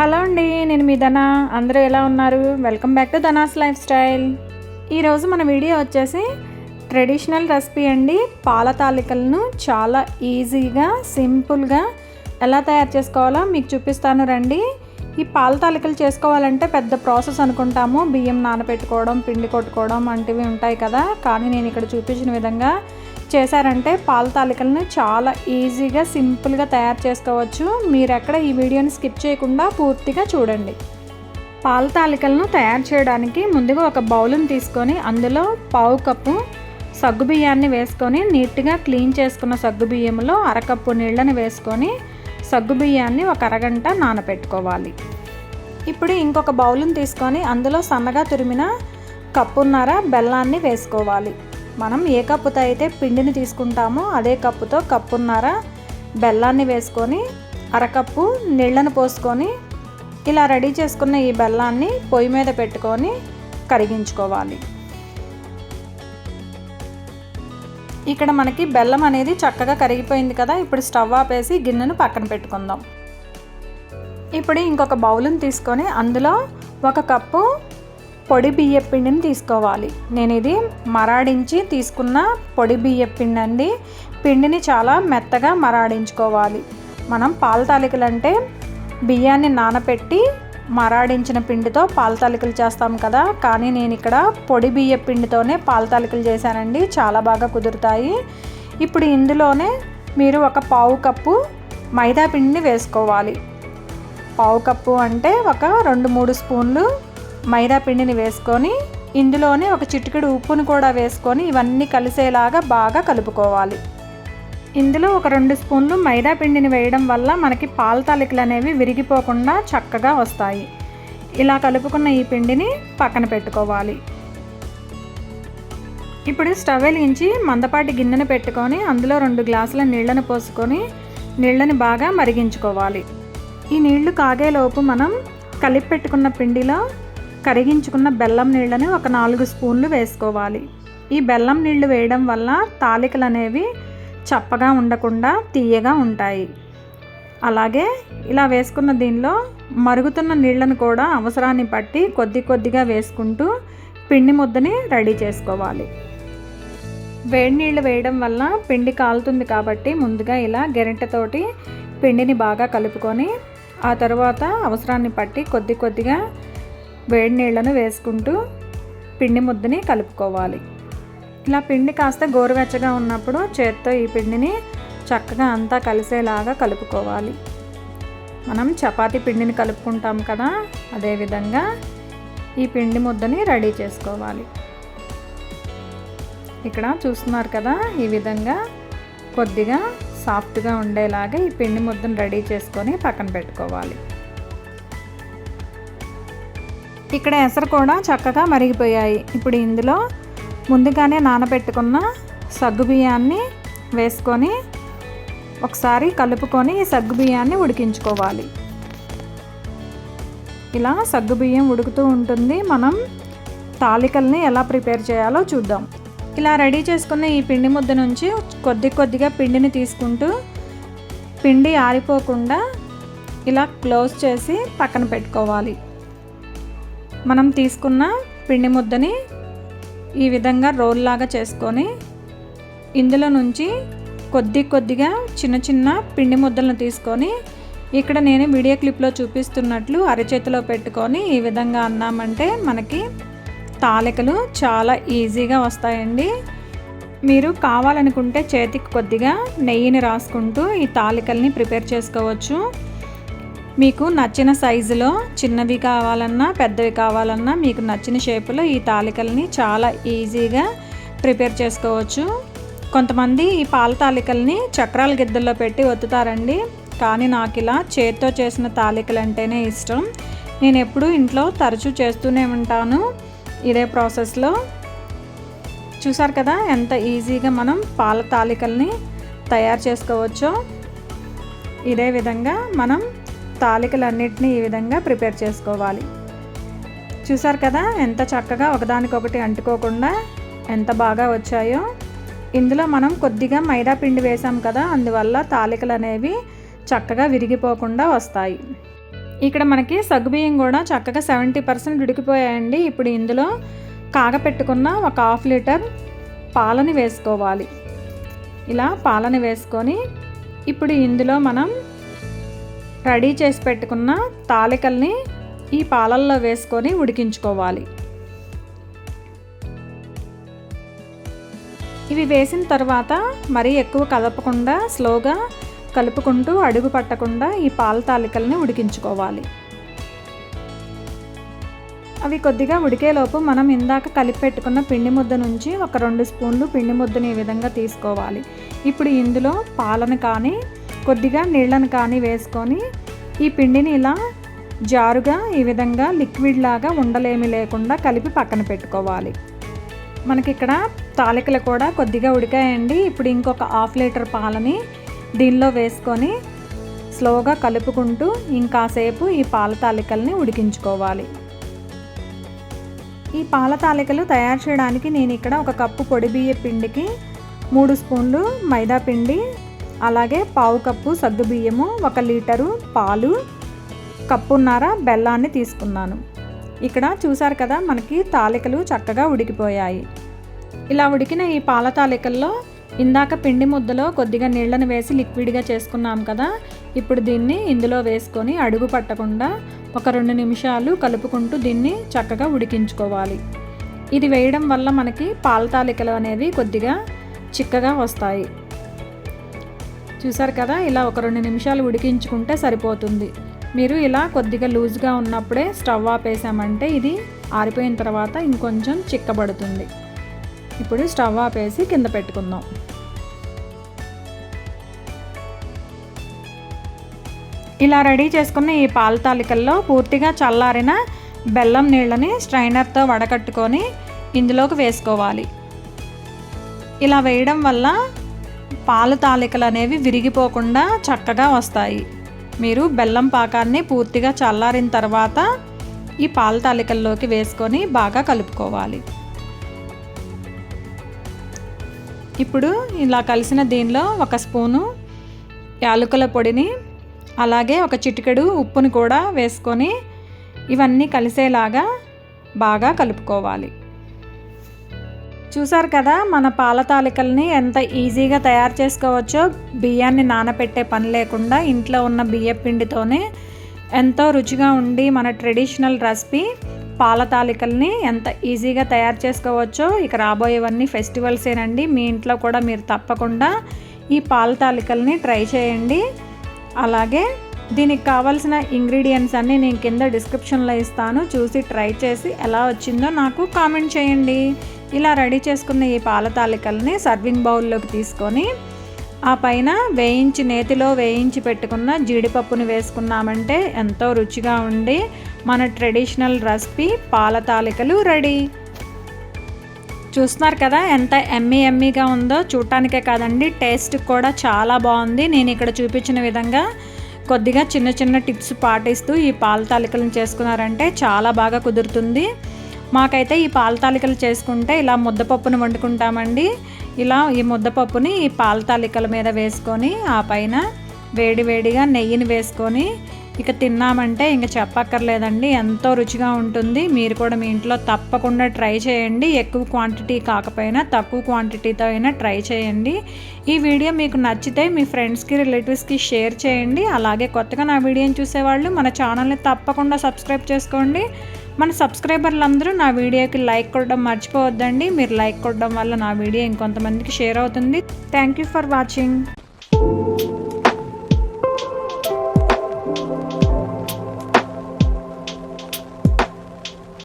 Hello అండి నేను మీ ధన. అందరూ ఎలా ఉన్నారు? Welcome back to Dhana's lifestyle ఈరోజు మన వీడియో వచ్చేసి ట్రెడిషనల్ రెసిపీ అండి. పాల తాలికలను చాలా ఈజీగా సింపుల్గా ఎలా తయారు చేసుకోవాలో మీకు చూపిస్తాను రండి. ఈ పాల తాలికలు చేసుకోవాలంటే పెద్ద ప్రాసెస్ అనుకుంటాము. బియ్యం నానబెట్టుకోవడం పిండి కొట్టుకోవడం వంటివి ఉంటాయి కదా. కానీ నేను ఇక్కడ చూపించిన విధంగా చేశారంటే పాల తాలికలను చాలా ఈజీగా సింపుల్గా తయారు చేసుకోవచ్చు. మీరు ఎక్కడ ఈ వీడియోని స్కిప్ చేయకుండా పూర్తిగా చూడండి. పాల తాలికలను తయారు చేయడానికి ముందుగా ఒక బౌల్ని తీసుకొని అందులో పావు కప్పు సగ్గుబియ్యాన్ని వేసుకొని నీట్గా క్లీన్ చేసుకున్న సగ్గుబియ్యంలో అరకప్పు నీళ్ళని వేసుకొని సగ్గుబియ్యాన్ని ఒక అరగంట నానబెట్టుకోవాలి ఇప్పుడు ఇంకొక బౌల్ని తీసుకొని అందులో సన్నగా తురిమిన కప్పున్నర బెల్లాన్ని వేసుకోవాలి. మనం ఏ కప్పుతో అయితే పిండిని తీసుకుంటామో అదే కప్పుతో కప్పున్నర బెల్లాన్ని వేసుకొని అరకప్పు నీళ్ళను పోసుకొని ఇలా రెడీ చేసుకున్న ఈ బెల్లాన్ని పొయ్యి మీద పెట్టుకొని కరిగించుకోవాలి. ఇక్కడ మనకి బెల్లం అనేది చక్కగా కరిగిపోయింది కదా ఇప్పుడు స్టవ్ ఆపేసి గిన్నెను పక్కన పెట్టుకుందాం. ఇప్పుడు ఇంకొక బౌల్ని తీసుకొని అందులో ఒక కప్పు పొడి బియ్య పిండిని తీసుకోవాలి. నేను ఇది మరాడించి తీసుకున్న పొడి బియ్య పిండి అండి పిండిని చాలా మెత్తగా మరాడించుకోవాలి. మనం పాల తాలికలు అంటే బియ్యాన్ని నానబెట్టి మరాడించిన పిండితో పాల తాలికలు చేస్తాం కదా. కానీ నేను ఇక్కడ పొడి బియ్య పిండితోనే పాల తాలికలు చేశానండి. చాలా బాగా కుదురుతాయి. ఇప్పుడు ఇందులోనే మీరు ఒక పావు కప్పు మైదా పిండిని వేసుకోవాలి. పావు కప్పు అంటే ఒక రెండు మూడు స్పూన్లు మైదా పిండిని వేసుకొని ఇందులోనే ఒక చిటికెడు ఉప్పును కూడా వేసుకొని ఇవన్నీ కలిసేలాగా బాగా కలుపుకోవాలి. ఇందులో ఒక రెండు స్పూన్లు మైదా పిండిని వేయడం వల్ల మనకి పాల తాలికలు అనేవి విరిగిపోకుండా చక్కగా వస్తాయి. ఇలా కలుపుకున్న ఈ పిండిని పక్కన పెట్టుకోవాలి. ఇప్పుడు స్టవ్ వెలిగించి మందపాటి గిన్నెను పెట్టుకొని అందులో రెండు గ్లాసుల నీళ్ళను పోసుకొని నీళ్ళని బాగా మరిగించుకోవాలి. ఈ నీళ్ళు కాగేలోపు మనం కలిపి పెట్టుకున్న పిండిలో కరిగించుకున్న బెల్లం నీళ్ళని ఒక నాలుగు స్పూన్లు వేసుకోవాలి. ఈ బెల్లం నీళ్ళు వేయడం వల్ల తాలికలు అనేవి చప్పగా ఉండకుండా తీయగా ఉంటాయి. అలాగే ఇలా వేసుకున్న దీనిలో మరుగుతున్న నీళ్ళను కూడా అవసరాన్ని బట్టి కొద్ది కొద్దిగా వేసుకుంటూ పిండి ముద్దని రెడీ చేసుకోవాలి. వేడి నీళ్ళు వేయడం వల్ల పిండి కాలుతుంది కాబట్టి ముందుగా ఇలా గెరిటతోటి పిండిని బాగా కలుపుకొని ఆ తర్వాత అవసరాన్ని బట్టి కొద్ది కొద్దిగా వేడి నీళ్ళను వేసుకుంటూ పిండి ముద్దని కలుపుకోవాలి. ఇలా పిండి కాస్త గోరువెచ్చగా ఉన్నప్పుడు చేత్తో ఈ పిండిని చక్కగా అంతా కలిసేలాగా కలుపుకోవాలి. మనం చపాతి పిండిని కలుపుకుంటాం కదా అదేవిధంగా ఈ పిండి ముద్దని రెడీ చేసుకోవాలి. ఇక్కడ చూస్తున్నారు కదా ఈ విధంగా కొద్దిగా సాఫ్ట్గా ఉండేలాగా ఈ పిండి ముద్దను రెడీ చేసుకొని పక్కన పెట్టుకోవాలి. ఇక్కడ ఎసరు కూడా చక్కగా మరిగిపోయాయి. ఇప్పుడు ఇందులో ముందుగానే నానబెట్టుకున్న సగ్గు బియ్యాన్ని వేసుకొని ఒకసారి కలుపుకొని ఈ సగ్గు బియ్యాన్ని ఉడికించుకోవాలి. ఇలా సగ్గు బియ్యం ఉడుకుతూ ఉంటుంది. మనం తాలికల్ని ఎలా ప్రిపేర్ చేయాలో చూద్దాం. ఇలా రెడీ చేసుకున్న ఈ పిండి ముద్ద నుంచి కొద్ది కొద్దిగా పిండిని తీసుకుంటూ పిండి ఆరిపోకుండా ఇలా క్లోజ్ చేసి పక్కన పెట్టుకోవాలి. మనం తీసుకున్న పిండి ముద్దని ఈ విధంగా రోల్ లాగా చేసుకొని ఇందులో నుంచి కొద్ది కొద్దిగా చిన్న చిన్న పిండి ముద్దలను తీసుకొని ఇక్కడ నేను వీడియో క్లిప్లో చూపిస్తున్నట్లు అరచేతిలో పెట్టుకొని ఈ విధంగా అన్నామంటే మనకి తాలికలు చాలా ఈజీగా వస్తాయండి. మీరు కావాలనుకుంటే చేతికి కొద్దిగా నెయ్యిని రాసుకుంటూ ఈ తాలికల్ని ప్రిపేర్ చేసుకోవచ్చు. మీకు నచ్చిన సైజులో చిన్నవి కావాలన్నా పెద్దవి కావాలన్నా మీకు నచ్చిన షేపులో ఈ తాలికల్ని చాలా ఈజీగా ప్రిపేర్ చేసుకోవచ్చు. కొంతమంది ఈ పాల తాలికల్ని చక్రాల గిద్దల్లో పెట్టి ఒత్తుతారండి. కానీ నాకు ఇలా చేత్తో చేసిన తాలికలు అంటేనే ఇష్టం. నేను ఎప్పుడూ ఇంట్లో తరచూ చేస్తూనే ఉంటాను ఇదే ప్రాసెస్లో. చూసారు కదా ఎంత ఈజీగా మనం పాల తాలికల్ని తయారు చేసుకోవచ్చో. ఇదే విధంగా మనం తాలికలన్నింటినీ ఈ విధంగా ప్రిపేర్ చేసుకోవాలి. చూసారు కదా ఎంత చక్కగా ఒకదానికొకటి అంటుకోకుండా ఎంత బాగా వచ్చాయో? ఇందులో మనం కొద్దిగా మైదా పిండి వేసాం కదా అందువల్ల తాలికలు అనేవి చక్కగా విరిగిపోకుండా వస్తాయి. ఇక్కడ మనకి సగ్గుబియ్యం కూడా చక్కగా సెవెంటీ పర్సెంట్ ఉడికిపోయాయండి. ఇప్పుడు ఇందులో కాగపెట్టుకున్న ఒక హాఫ్ లీటర్ పాలని వేసుకోవాలి. ఇలా పాలని వేసుకొని ఇప్పుడు ఇందులో మనం రెడీ చేసి పెట్టుకున్న తాలికల్ని ఈ పాలల్లో వేసుకొని ఉడికించుకోవాలి. ఇవి వేసిన తర్వాత మరీ ఎక్కువ కదపకుండా స్లోగా కలుపుకుంటూ అడుగు పట్టకుండా ఈ పాల తాలికల్ని ఉడికించుకోవాలి. అవి కొద్దిగా ఉడికేలోపు మనం ఇందాక కలిపి పెట్టుకున్న పిండి ముద్ద నుంచి ఒక రెండు స్పూన్లు పిండి ముద్దని ఈ విధంగా తీసుకోవాలి. ఇప్పుడు ఇందులో పాలను కానీ కొద్దిగా నీళ్ళను కానీ వేసుకొని ఈ పిండిని ఇలా జారుగా ఈ విధంగా లిక్విడ్ లాగా ఉండలేమి లేకుండా కలిపి పక్కన పెట్టుకోవాలి. మనకి ఇక్కడ తాలికలు కూడా కొద్దిగా ఉడికాయండి. ఇప్పుడు ఇంకొక హాఫ్ లీటర్ పాలని దీనిలో వేసుకొని స్లోగా కలుపుకుంటూ ఇంకాసేపు ఈ పాల తాలికల్ని ఉడికించుకోవాలి. ఈ పాల తాలికలు తయారు చేయడానికి నేను ఇక్కడ ఒక కప్పు పొడి బియ్య పిండికి మూడు స్పూన్లు మైదా పిండి అలాగే పావు కప్పు సగ్గు బియ్యము ఒక లీటరు పాలు కప్పున్నర బెల్లాన్ని తీసుకున్నాను. ఇక్కడ చూసారు కదా మనకి తాలికలు చక్కగా ఉడికిపోయాయి. ఇలా ఉడికిన ఈ పాల తాలికల్లో ఇందాక పిండి ముద్దలో కొద్దిగా నీళ్ళని వేసి లిక్విడ్గా చేసుకున్నాం కదా ఇప్పుడు దీన్ని ఇందులో వేసుకొని అడుగు పట్టకుండా ఒక రెండు నిమిషాలు కలుపుకుంటూ దీన్ని చక్కగా ఉడికించుకోవాలి. ఇది వేయడం వల్ల మనకి పాల తాలికలు అనేవి కొద్దిగా చిక్కగా వస్తాయి. చూసారు కదా ఇలా ఒక రెండు నిమిషాలు ఉడికించుకుంటే సరిపోతుంది. మీరు ఇలా కొద్దిగా లూజ్గా ఉన్నప్పుడే స్టవ్ ఆపేసామంటే ఇది ఆరిపోయిన తర్వాత ఇంకొంచెం చిక్కబడుతుంది. ఇప్పుడు స్టవ్ ఆపేసి కింద పెట్టుకుందాం. ఇలా రెడీ చేసుకున్న ఈ పాల తాలికల్లో పూర్తిగా చల్లారిన బెల్లం నీళ్ళని స్ట్రైనర్తో వడకట్టుకొని ఇందులోకి వేసుకోవాలి. ఇలా వేయడం వల్ల పాల తాలికలు అనేవి విరిగిపోకుండా చక్కగా వస్తాయి. మీరు బెల్లం పాకాన్ని పూర్తిగా చల్లారిన తర్వాత ఈ పాల తాలికల్లోకి వేసుకొని బాగా కలుపుకోవాలి. ఇప్పుడు ఇలా కలిసిన దీనిలో ఒక స్పూను యాలకుల పొడిని అలాగే ఒక చిటికెడు ఉప్పుని కూడా వేసుకొని ఇవన్నీ కలిసేలాగా బాగా కలుపుకోవాలి. చూసారు కదా మన పాల తాలికల్ని ఎంత ఈజీగా తయారు చేసుకోవచ్చో? బియ్యాన్ని నానబెట్టే పని లేకుండా ఇంట్లో ఉన్న బియ్య పిండితోనే ఎంతో రుచిగా ఉండి మన ట్రెడిషనల్ రెసిపీ పాల తాలికల్ని ఎంత ఈజీగా తయారు చేసుకోవచ్చో ఇక రాబోయేవన్నీ ఫెస్టివల్సేనండి. మీ ఇంట్లో కూడా మీరు తప్పకుండా ఈ పాల తాలికల్ని ట్రై చేయండి. అలాగే దీనికి కావాల్సిన ఇంగ్రీడియంట్స్ అన్నీ నేను కింద డిస్క్రిప్షన్లో ఇస్తాను. చూసి ట్రై చేసి ఎలా వచ్చిందో నాకు కామెంట్ చేయండి. ఇలా రెడీ చేసుకున్న ఈ పాల తాలికల్ని సర్వింగ్ బౌల్లోకి తీసుకొని ఆ పైన వేయించి నేతిలో వేయించి పెట్టుకున్న జీడిపప్పుని వేసుకున్నామంటే ఎంతో రుచిగా ఉండి మన ట్రెడిషనల్ రెసిపీ పాల తాలికలు రెడీ. చూస్తున్నారు కదా ఎంత ఎమ్మీ ఎమ్మీగా ఉందో? చూడటానికే కాదండి టేస్ట్ కూడా చాలా బాగుంది. నేను ఇక్కడ చూపించిన విధంగా కొద్దిగా చిన్న చిన్న టిప్స్ పాటిస్తూ ఈ పాల తాలికలను చేసుకున్నారంటే చాలా బాగా కుదురుతుంది. మాకైతే ఈ పాల తాలికలు చేసుకుంటే ఇలా ముద్దపప్పును వండుకుంటామండి. ఇలా ఈ ముద్దపప్పుని ఈ పాల తాలికల మీద వేసుకొని ఆ పైన వేడివేడిగా నెయ్యిని వేసుకొని ఇక తిన్నామంటే ఇంక చెప్పక్కర్లేదండి. ఎంతో రుచిగా ఉంటుంది. మీరు కూడా మీ ఇంట్లో తప్పకుండా ట్రై చేయండి. ఎక్కువ క్వాంటిటీ కాకపోయినా తక్కువ క్వాంటిటీతో అయినా ట్రై చేయండి. ఈ వీడియో మీకు నచ్చితే మీ ఫ్రెండ్స్కి రిలేటివ్స్కి షేర్ చేయండి. అలాగే కొత్తగా నా వీడియోని చూసేవాళ్ళు మన ఛానల్ని తప్పకుండా సబ్స్క్రైబ్ చేసుకోండి. మన సబ్స్క్రైబర్లు అందరూ నా వీడియోకి లైక్ కొట్టడం మర్చిపోవద్దండి. మీరు లైక్ కొట్టడం వల్ల నా వీడియో ఇంకొంతమందికి షేర్ అవుతుంది. Thank you for watching.